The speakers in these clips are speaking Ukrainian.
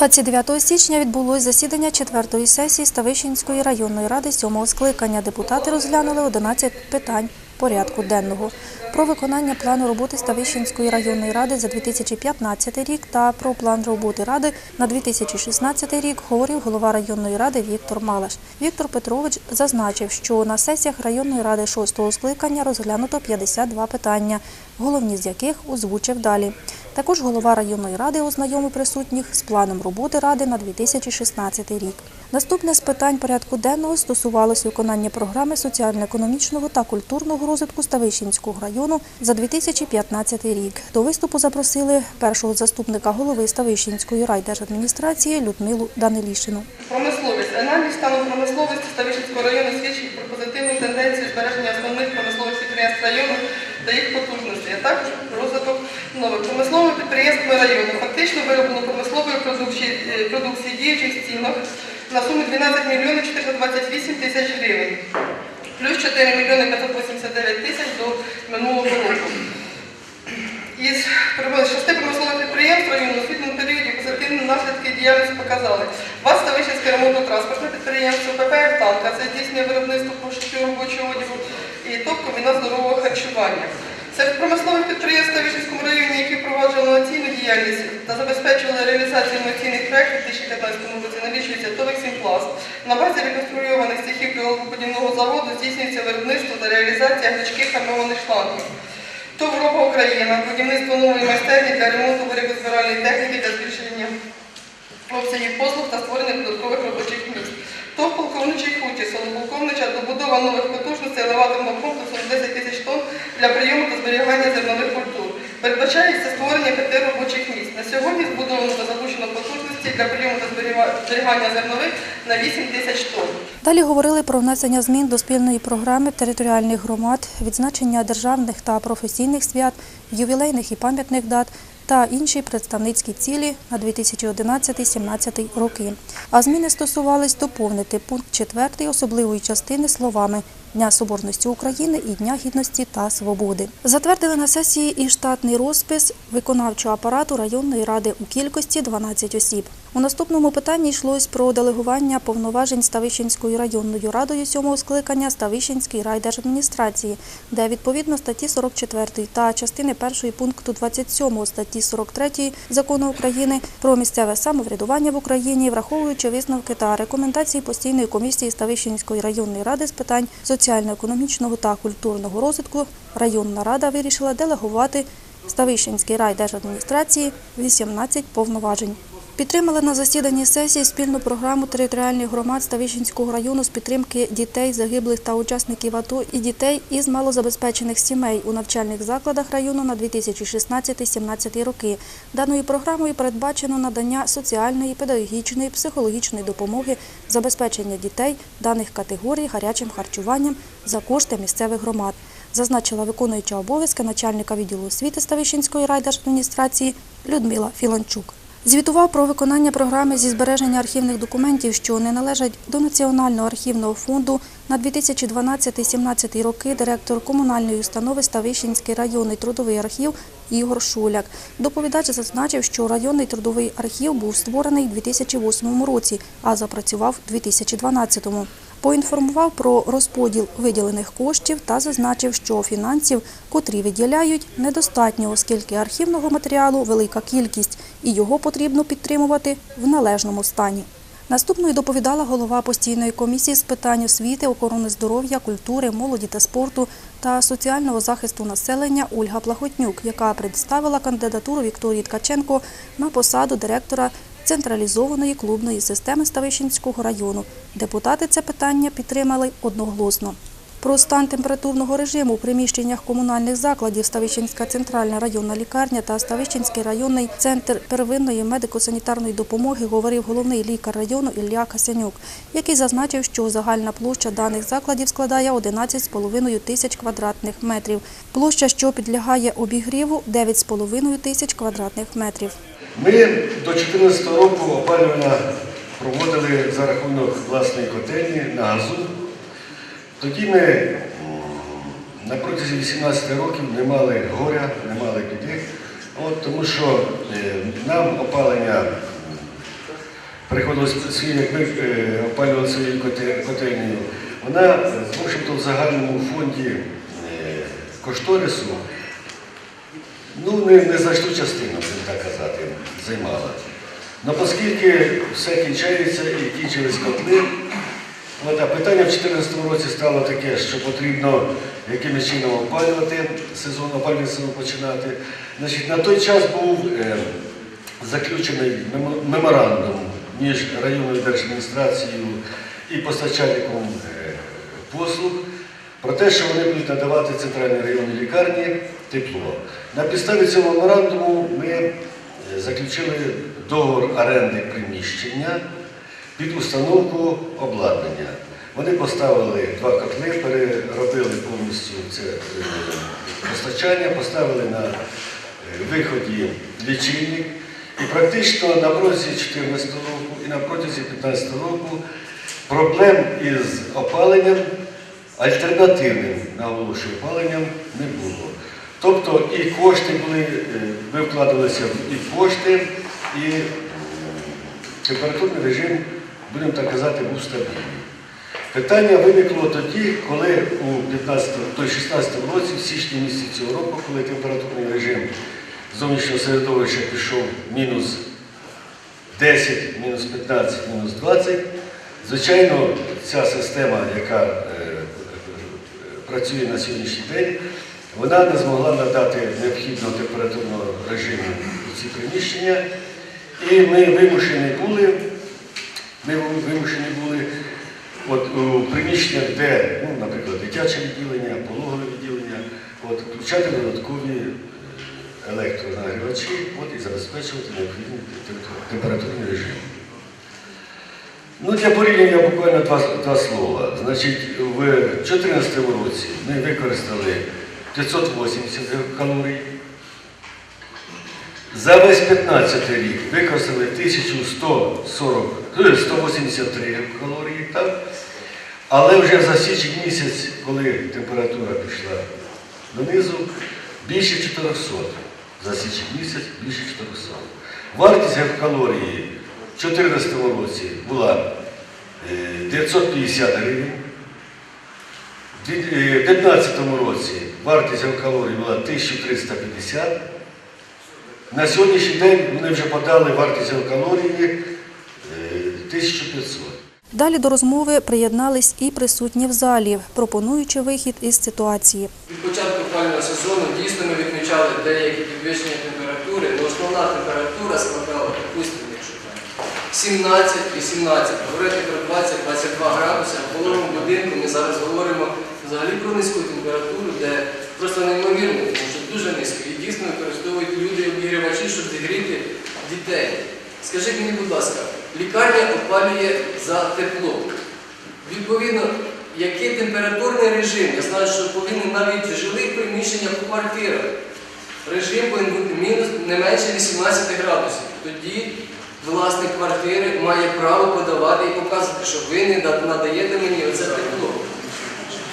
29 січня відбулось засідання четвертої сесії Ставищенської районної ради сьомого скликання. Депутати розглянули 11 питань порядку денного про виконання плану роботи Ставищенської районної ради за 2015 рік та про план роботи ради на 2016 рік говорив голова районної ради Віктор Малаш. Віктор Петрович зазначив, що на сесіях районної ради шостого скликання розглянуто 52 питання, головні з яких озвучив далі. Також голова районної ради ознайомив присутніх з планом роботи ради на 2016 рік. Наступне з питань порядку денного стосувалось виконання програми соціально-економічного та культурного розвитку Ставищенського району за 2015 рік. До виступу запросили першого заступника голови Ставищенської райдержадміністрації Людмилу Данилішину. Промисловість. Аналіз стану промисловості Ставищенського району свідчить про позитивну тенденцію збереження основних промислових підприємств району та їх потужностей, а також розвиток нових промислових підприємств району. Фактично вироблено промислової продукції, е, продукції діючих стінок на суму 12 мільйонів 428 тисяч гривень, плюс 4 мільйони 589 тисяч до минулого року. Із шести промислових підприємств району у світлому періоді позитивні наслідки діяльності показали. ВАЗ Ставищенське ремонтно-транспортне підприємство, ПП «Ертанка» – це здійснює виробництво пошуків робочого одягу і ТОП комбінат здорового харчування. Серед промислових підприємств в Ставищенському районі, які впроваджували інноваційну діяльність та забезпечували реалізацію інноваційних проєктів у 2015 році, налічується ТОВ «Ексімпласт». На базі реконструйованих цехів пиловодяного заводу здійснюється виробництво та реалізація гнучких армованих шлангів. ТОВ «Ропа Україна, будівництво нової майстерні для ремонту виробозбиральної техніки для збільшення обсягів послуг та створення додаткових робочих місць. ТОВ полковничий хутір, село Полковнича, добудова нових потужностей елеваторного комплексу на 10 тисяч тонн для прийому та зберігання зернових культур. Передбачається створення п'яти робочих місць. На сьогодні збудовано та запущено потужності для прийому та зберігання зернових на 8 тисяч тонн. Далі говорили про внесення змін до спільної програми територіальних громад, відзначення державних та професійних свят, ювілейних і пам'ятних дат та інші представницькі цілі на 2011-2017 роки. А зміни стосувались доповнити пункт 4 особливої частини словами Дня Соборності України і Дня Гідності та Свободи. Затвердили на сесії і штатний розпис виконавчого апарату районної ради у кількості 12 осіб. У наступному питанні йшлось про делегування повноважень Ставищенською районною радою сьомого скликання Ставищенської райдержадміністрації, де відповідно статті 44 та частини 1 пункту 27 статті 43 Закону України про місцеве самоврядування в Україні, враховуючи висновки та рекомендації постійної комісії Ставищенської районної ради з питань соціально-економічного та культурного розвитку, районна рада вирішила делегувати Ставищенській райдержадміністрації 18 повноважень. Підтримали на засіданні сесії спільну програму територіальних громад Ставищенського району з підтримки дітей, загиблих та учасників АТО і дітей із малозабезпечених сімей у навчальних закладах району на 2016-2017 роки. Даною програмою передбачено надання соціальної, педагогічної, психологічної допомоги, забезпечення дітей даних категорій гарячим харчуванням за кошти місцевих громад. Зазначила виконуюча обов'язки начальника відділу освіти Ставищенської райдержадміністрації Людмила Філанчук. Звітував про виконання програми зі збереження архівних документів, що не належать до Національного архівного фонду на 2012-2017 роки директор комунальної установи Ставищенський районний трудовий архів Ігор Шуляк. Доповідач зазначив, що районний трудовий архів був створений у 2008 році, а запрацював у 2012-му. Поінформував про розподіл виділених коштів та зазначив, що фінансів, котрі виділяють, недостатньо, оскільки архівного матеріалу велика кількість і його потрібно підтримувати в належному стані. Наступною доповідала голова постійної комісії з питань освіти, охорони здоров'я, культури, молоді та спорту та соціального захисту населення Ольга Плахотнюк, яка представила кандидатуру Вікторії Ткаченко на посаду директора централізованої клубної системи Ставищенського району. Депутати це питання підтримали одноголосно. Про стан температурного режиму у приміщеннях комунальних закладів Ставищенська центральна районна лікарня та Ставищенський районний центр первинної медико-санітарної допомоги говорив головний лікар району Ілля Касянюк, який зазначив, що загальна площа даних закладів складає 11,5 тисяч квадратних метрів. Площа, що підлягає обігріву, 9,5 тисяч квадратних метрів. Ми до 2014 року опалювання проводили за рахунок власної котельні на газу. Тоді ми на протязі 18 років не мали горя, не мали біди, От, тому що е, нам опалення приходилось як ми е, опалювали свою коте- котельню, вона, в в загальному фонді е, кошторису ну, не, незначну частину, будемо так казати, займала. Ну, оскільки все кінчається і кінчились котли, от, а питання в 2014 році стало таке, що потрібно якимось чином опалювати сезон, опалювальний сезон починати. Значить, на той час був е, заключений меморандум між районною держадміністрацією і постачальником е, послуг про те, що вони будуть надавати центральній районній лікарні тепло. На підставі цього меморандуму ми заключили договор оренди приміщення під установку обладнання. Вони поставили два котли, переробили повністю це е, постачання, поставили на е, виході лічильник. І практично на протязі 2014 року і на протязі 2015 року проблем із опаленням, альтернативним, наголошую, опаленням не було. Тобто і кошти були, е, ми вкладалися і кошти, і температурний режим, будемо так казати, був стабільний. Питання виникло тоді, коли у 15, то 16 році, в січні місяці цього року, коли температурний режим зовнішнього середовища пішов мінус 10, мінус 15, мінус 20, звичайно, ця система, яка е, е, працює на сьогоднішній день, вона не змогла надати необхідного температурного режиму у ці приміщення. І ми вимушені були, ми вимушені були от, у приміщеннях, де, ну, наприклад, дитяче відділення, пологове відділення, от, включати додаткові електронагрівачі от, і забезпечувати необхідний температур- температурний режим. Ну, для порівняння буквально два, два слова. Значить, в 2014 році ми використали 580 калорій. За весь 15 рік використали 1140, ну, 183 калорії, так? Але вже за січень місяць, коли температура пішла донизу, більше 400. За січень місяць більше 400. Вартість калорії в 2014 році була е, 950 гривень. У 2015 році вартість калорій була 1350. На сьогоднішній день вони вже подали вартість е, 1500. Далі до розмови приєднались і присутні в залі, пропонуючи вихід із ситуації. Від початку опалювального сезону дійсно ми відмічали деякі підвищення температури, але основна температура складала, так, 17 18, говорити про 20-22 градуси, в половому будинку ми зараз говоримо взагалі про низьку температуру, де просто неймовірно, тому що дуже низько. І дійсно використовують люди обігрівачі, щоб зігріти дітей. Скажіть мені, будь ласка, лікарня опалює за тепло. Відповідно, який температурний режим? Я знаю, що повинен навіть в жилих приміщеннях у квартирах. Режим повинен бути мінус не менше 18 градусів. Тоді власник квартири має право подавати і показувати, що ви не да- надаєте мені оце тепло.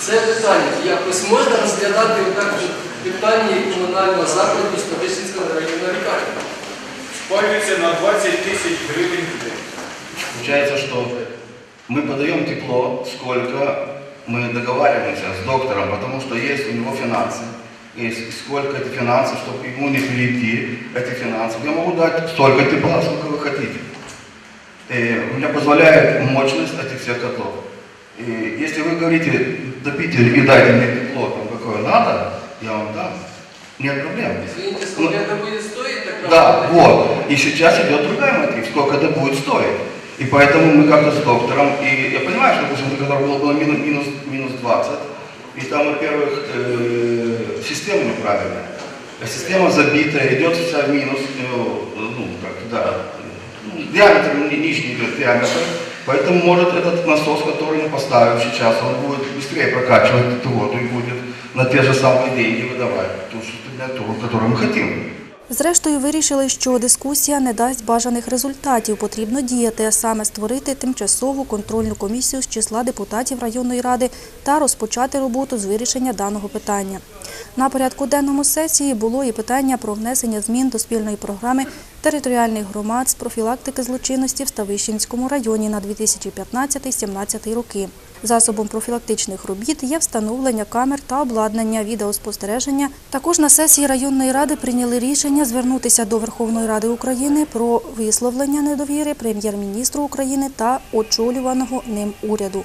Це питання якось можна розглядати отак в питанні комунального закладу Ставищенського районного лікарні. Спалюється на 20 тисяч гривень в день. Получается, что мы подаем тепло, сколько мы договариваемся с доктором, потому что есть у него финансы. И сколько это финансов, чтобы ему не перейти эти финансы. Я могу дать столько тепла, сколько вы хотите. И у меня позволяет мощность этих всех котлов. И если вы говорите, топите и дайте мне тепло, там, какое надо, я вам дам. Нет проблем. Извините, сколько это будет стоить? так Да, вот. И сейчас идет другая мотив, сколько это будет стоить. И поэтому мы как-то с доктором, и я понимаю, что, допустим, когда было, было минус, минус, минус 20, и там, во-первых, э, система неправильная. А Система забитая, идет вся в минус, ну, ну, как, да, ну, диаметр ни- нижний идет диаметр, поэтому может этот насос, который мы поставим сейчас, он будет быстрее прокачивать эту воду и будет на те же самые деньги выдавать ту же температуру, которую мы хотим. Зрештою, вирішили, що дискусія не дасть бажаних результатів. Потрібно діяти, а саме створити тимчасову контрольну комісію з числа депутатів районної ради та розпочати роботу з вирішення даного питання. На порядку денному сесії було і питання про внесення змін до спільної програми територіальних громад з профілактики злочинності в Ставищенському районі на 2015-17 роки. Засобом профілактичних робіт є встановлення камер та обладнання відеоспостереження. Також на сесії районної ради прийняли рішення звернутися до Верховної Ради України про висловлення недовіри прем'єр-міністру України та очолюваного ним уряду.